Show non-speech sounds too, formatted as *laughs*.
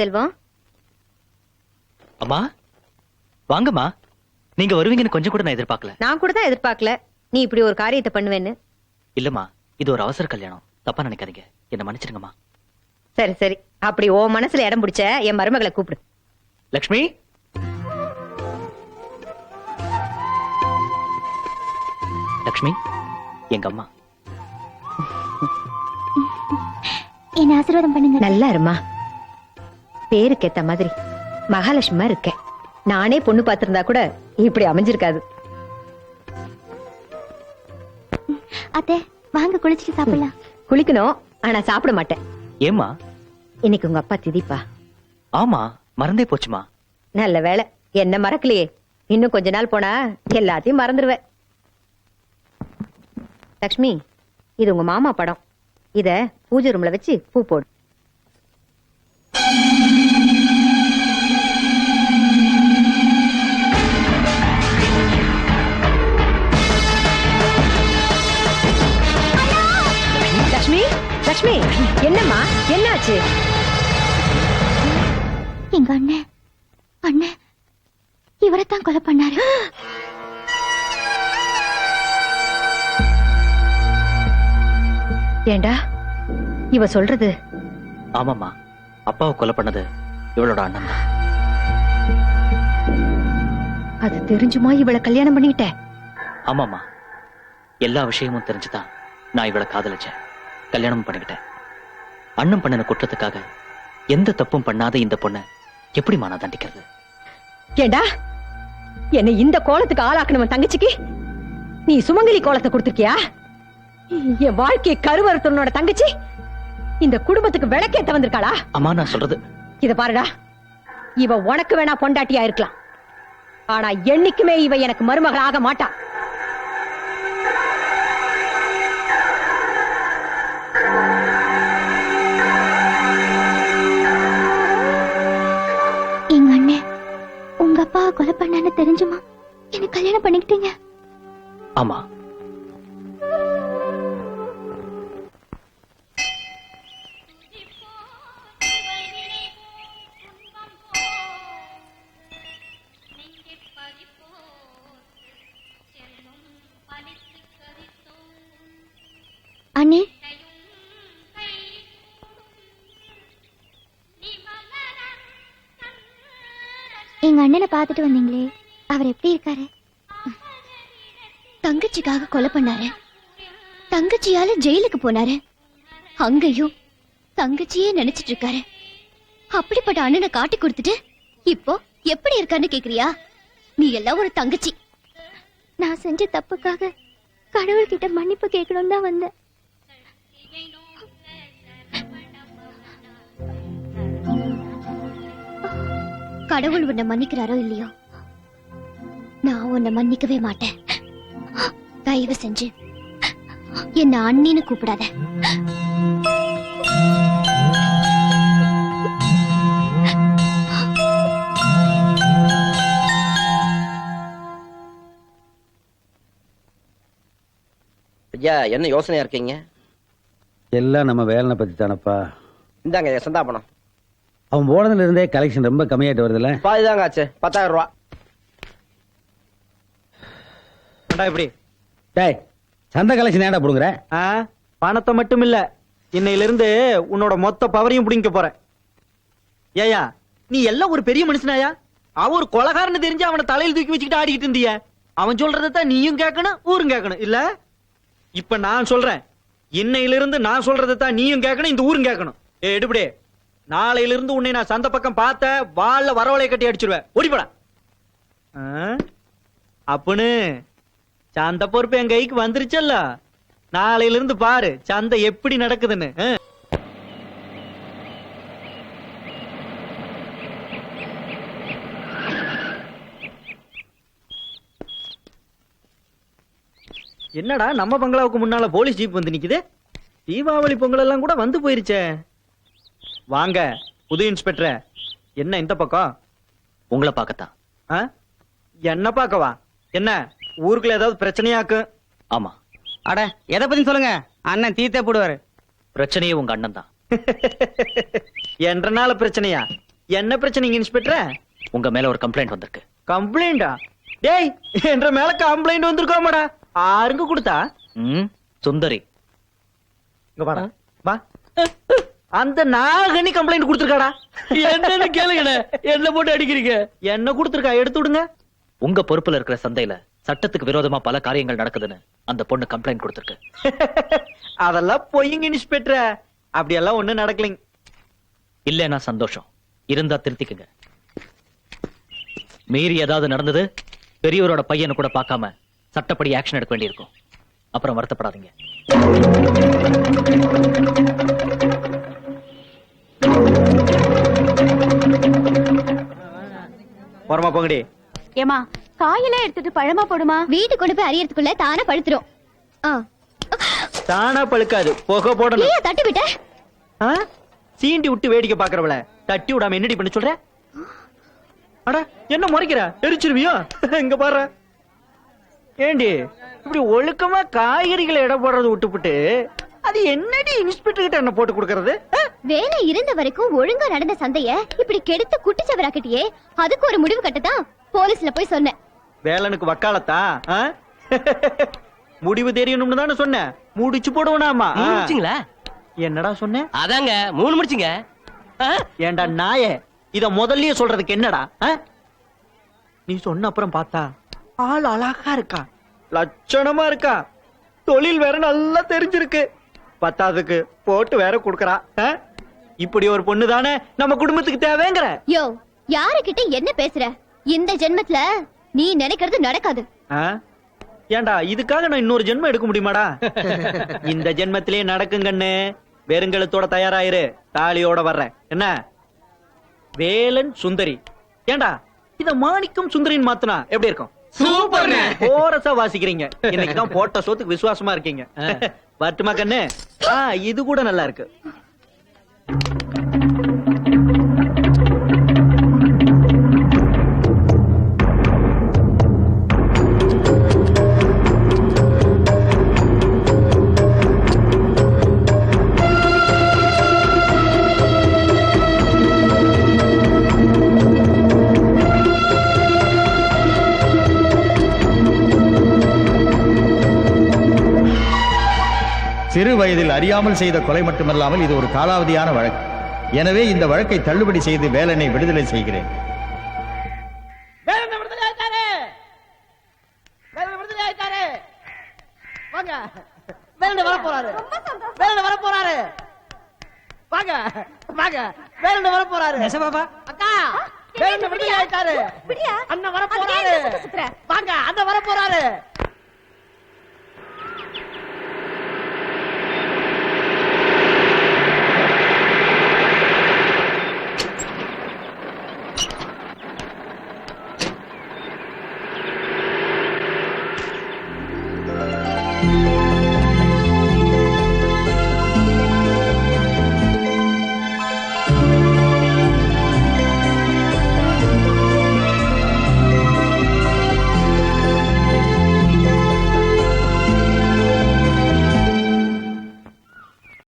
செல்வம் அம்மா? வாங்கம்மா. நீங்க வருவீங்கன்னு கொஞ்சம் கூட நான் எதிர்பார்க்கல. நான் கூட தான் எதிர்பார்க்கல. நீ இப்படி ஒரு காரியத்தை பண்ணுவேன்னு. இல்லம்மா இது ஒரு அவசர கல்யாணம். தப்பா நினைக்காதீங்க. என்ன மன்னிச்சிருங்கம்மா சரி சரி. அப்படி ஓ மனசுல இடம் பிடிச்ச என் மருமகளை கூப்பிடு. லக்ஷ்மி? லக்ஷ்மி எங்க அம்மா? என்ன ஆசீர்வாதம் பண்ணுங்க. நல்லா இருமா பேருக்கு ஏத்த மாதிரி மகாலட்சுமிமா இருக்கேன். நானே பொண்ணு பார்த்திருந்தா கூட இப்படி அமைஞ்சிருக்காது. அத்தை வாங்க குளிச்சுட்டு சாப்பிடலாம். குளிக்கணும் ஆனா சாப்பிட மாட்டேன். ஏம்மா? இன்னைக்கு உங்க அப்பா திதிப்பா? ஆமா மறந்தே போச்சுமா? நல்ல வேலை என்ன மறக்கலையே. இன்னும் கொஞ்ச நாள் போனா எல்லாத்தையும் மறந்துடுவேன் லக்ஷ்மி இது உங்க மாமா படம். இத பூஜை ரூம்ல வச்சு பூ போடு. என்னம்மா? என்னாச்சு? எங்க அண்ணன் அண்ணன் இவரைத்தான் கொலை பண்ணாரு. ஏண்டா? இவ சொல்றது? ஆமாம்மா. அப்பாவை கொலை பண்ணது இவளோட அண்ணன் தான். அது தெரிஞ்சுமா இவளை கல்யாணம் பண்ணிக்கிட்ட? ஆமாம்மா. எல்லா விஷயமும் தெரிஞ்சுதான் நான் இவளை காதலிச்சேன். கல்யாணம் பண்ணிக்கிட்டேன். அண்ணன் பண்ணின குற்றத்துக்காக எந்த தப்பும் பண்ணாத இந்த பொண்ணை எப்படிம்மா நான் தண்டிக்கிறது? ஏண்டா? என்னை இந்த கோலத்துக்கு ஆளாக்கணும் தங்கச்சிக்கு? நீ சுமங்கலி கோலத்தை கொடுத்திருக்கியா? என் வாழ்க்கையை கருவறுத்தனோட தங்கச்சி? இந்த குடும்பத்துக்கு விளக்கேத்த வந்திருக்காளா? அம்மா நான் சொல்றது இத பாருடா. இவ உனக்கு வேணா பொண்டாட்டியா இருக்கலாம். ஆனா என்னைக்குமே இவ எனக்கு மருமகள் ஆக மாட்டா. பண்ணான்னு தெரிஞ்சுமா? என்ன கல்யாணம் பண்ணிக்கிட்டீங்க? ஆமா. அண்ணே அண்ணனை பார்த்துட்டு வந்தீங்களே. அவர் எப்படி இருக்காரு? தங்கச்சிக்காக கொலை பண்ணாரு. தங்கச்சியால ஜெயிலுக்கு போனாரு. அங்கேயும் தங்கச்சியே நினைச்சிட்டு இருக்காரு. அப்படிப்பட்ட அண்ணனை காட்டி கொடுத்துட்டு இப்போ எப்படி இருக்கான்னு கேக்குறியா? நீ எல்லாம் ஒரு தங்கச்சி. நான் செஞ்ச தப்புக்காக கடவுள்கிட்ட மன்னிப்பு கேட்கணும் தான் வந்தேன். கடவுள் உன்னை மன்னிக்கிறாரோ இல்லையோ? நான் உன்னை மன்னிக்கவே மாட்டேன். தயவு செஞ்சு. என்ன அண்ணின்னு கூப்பிடாத. ஐயா என்ன யோசனையா இருக்கீங்க? எல்லாம் நம்ம வேலனை பத்தி தானப்பா இந்தாங்க ஐயா சந்தா பணம் அவன் போனதுல இருந்தே கலெக்ஷன் ரொம்ப கம்மியாயிட்டு வருதுல்ல? பாதிதாங்க ஆச்சு. பத்தாயிரம் ரூபா. இப்படி? டேய் சந்த கலெக்ஷன் ஏன்டா புடுங்குற? ஆ பணத்தை மட்டும் இல்ல இன்னையில இருந்து உன்னோட மொத்த பவரையும் புடிங்க போறேன். ஏயா நீ எல்லாம் ஒரு பெரிய மனுஷனாயா? அவன் ஒரு கொலகாரன்னு தெரிஞ்சு அவனை தலையில தூக்கி வச்சுக்கிட்டு ஆடிக்கிட்டு இருந்திய. அவன் சொல்றதான் நீயும் கேட்கணும் ஊரும் கேட்கணும் இல்ல? இப்ப நான் சொல்றேன். இன்னையில இருந்து நான் சொல்றதான் நீயும் கேட்கணும் இந்த ஊரும் கேட்கணும் ஏ எடுபடே. நாளையில இருந்து உன்னை நான் சந்த பக்கம் பார்த்த வாழ வரவளை கட்டி அடிச்சிருவேன். ஓடிப்படா அப்பனு சந்தை பொறுப்பு என் கைக்கு வந்துருச்சல்ல. நாளையில இருந்து பாரு சந்தை எப்படி நடக்குதுன்னு. என்னடா நம்ம பங்களாவுக்கு முன்னால போலீஸ் ஜீப் வந்து நிக்குது? தீபாவளி பொங்கல் எல்லாம் கூட வந்து போயிருச்சே. வாங்க புது இன்ஸ்பெக்டர் என்ன இந்த பக்கம்? உங்களை பார்க்கத்தான்? என்ன பார்க்கவா? என்ன? ஊருக்குள்ள ஏதாவது பிரச்சனையாக்கு? ஆமா. அட எதை பத்தி சொல்லுங்க. அண்ணன் தீத்தே போடுவாரு. பிரச்சனையே உங்க அண்ணன் தான். என்றனால பிரச்சனையா? என்ன பிரச்சனைங்க இன்ஸ்பெக்டர் உங்க மேல ஒரு கம்ப்ளைண்ட் வந்திருக்கு. கம்ப்ளைண்டா டேய் என்ற மேல கம்ப்ளைண்ட் வந்திருக்கோமாடா. ஆருங்க கொடுத்தா? ம் சுந்தரி. இங்க வாடா. வா. அந்த நாகனி கம்ப்ளைண்ட் கொடுத்துருக்காடா? என்னன்னு கேளுங்கண்ணே. என்ன போட்டு அடிக்கிறீங்க? என்ன கொடுத்துருக்கா? எடுத்து விடுங்க. உங்க பொறுப்புல இருக்கிற சந்தையில சட்டத்துக்கு விரோதமா பல காரியங்கள் நடக்குதுன்னு அந்த பொண்ணு கம்ப்ளைண்ட் கொடுத்திருக்கு. *laughs* அதெல்லாம் பொய்யுங்க இன்ஸ்பெக்டர். அப்படியெல்லாம் ஒண்ணும் நடக்கலைங்க. இல்லைன்னா சந்தோஷம். இருந்தா திருத்திக்குங்க. மீறி ஏதாவது நடந்தது பெரியவரோட பையனை கூட பார்க்காம சட்டப்படி ஆக்ஷன் எடுக்க வேண்டியிருக்கும். அப்புறம் வருத்தப்படாதீங்க. போங்கடி. ஏமா காயெல்லாம் எடுத்துட்டு பழமா போடுமா? வீட்டு கொண்டு போய் அறியறதுக்குள்ள தானே பழுத்துரும். ஆ. தானா பழுக்காது. புகை போடணும். ஏன் தட்டி விட்ட. ஆ? சீண்டி விட்டு வேடிக்கை பாக்குறவள தட்டி விடாம என்னடி பண்ண சொல்ற? அட என்ன முறைக்கிற? எரிச்சிருவியோ? இங்க பாரு. ஏண்டி இப்படி ஒழுக்கமா காய்கறிகளை எடை போடுறது விட்டுப்புட்டு அது என்னடி இன்ஸ்பெக்டர் கிட்ட என்ன போட்டு கொடுக்கறது? வேலை இருந்த வரைக்கும் ஒழுங்கா நடந்த சந்தைய இப்படி கெடுத்து குட்டி சவராக்கிட்டியே அதுக்கு ஒரு முடிவு கட்டதான் போலீஸ்ல போய் சொன்னேன். வேலனுக்கு வக்காலத்தா? ஆ? *laughs* முடிவு தெரியணும்னு தானே சொன்னேன். முடிச்சு போடுவனாமா. முடிச்சிங்களா? என்னடா சொன்ன அதாங்க மூணு முடிச்சுங்க. ஏண்டா நாயே இத முதல்லயே சொல்றதுக்கு என்னடா? ஆ? நீ சொன்ன அப்புறம் பார்த்தா ஆள் அழகா இருக்கா? லட்சணமா இருக்கா? தொழில் வேற நல்லா தெரிஞ்சிருக்கு. பத்தாவதுக்கு போட்டு வேற குடுக்கறா? இப்படி ஒரு பொண்ணு தானே நம்ம குடும்பத்துக்கு தேவைங்கிற. யோ யாருகிட்ட என்ன பேசுற? இந்த ஜென்மத்துல நீ நினைக்கிறது நடக்காது? ஏண்டா இதுக்காக நான் இன்னொரு ஜென்மம் எடுக்க முடியுமாடா? *laughs* இந்த ஜென்மத்திலே நடக்குங்கண்ணு வெறுங்கலத்தோட தயாராயிரு. தாலியோட வர்றேன் என்ன? வேலன் சுந்தரி. ஏண்டா இத மாணிக்கம் சுந்தரின்னு மாத்துனா எப்படி இருக்கும்? சூப்பர் கோரஸா வாசிக்கிறீங்க. இன்னைக்கு தான் போட்ட சோத்துக்கு விசுவாசமா இருக்கீங்க. வரட்டுமா கண்ணு? இது கூட நல்லா இருக்கு. சிறு வயதில் அறியாமல் செய்த கொலை மட்டுமல்லாமல் இது ஒரு காலாவதியான வழக்கு. எனவே இந்த வழக்கை தள்ளுபடி செய்து வேலனை விடுதலை செய்கிறேன். அண்ணன் வர போறாரு வாங்க அண்ணன் வர போறாரு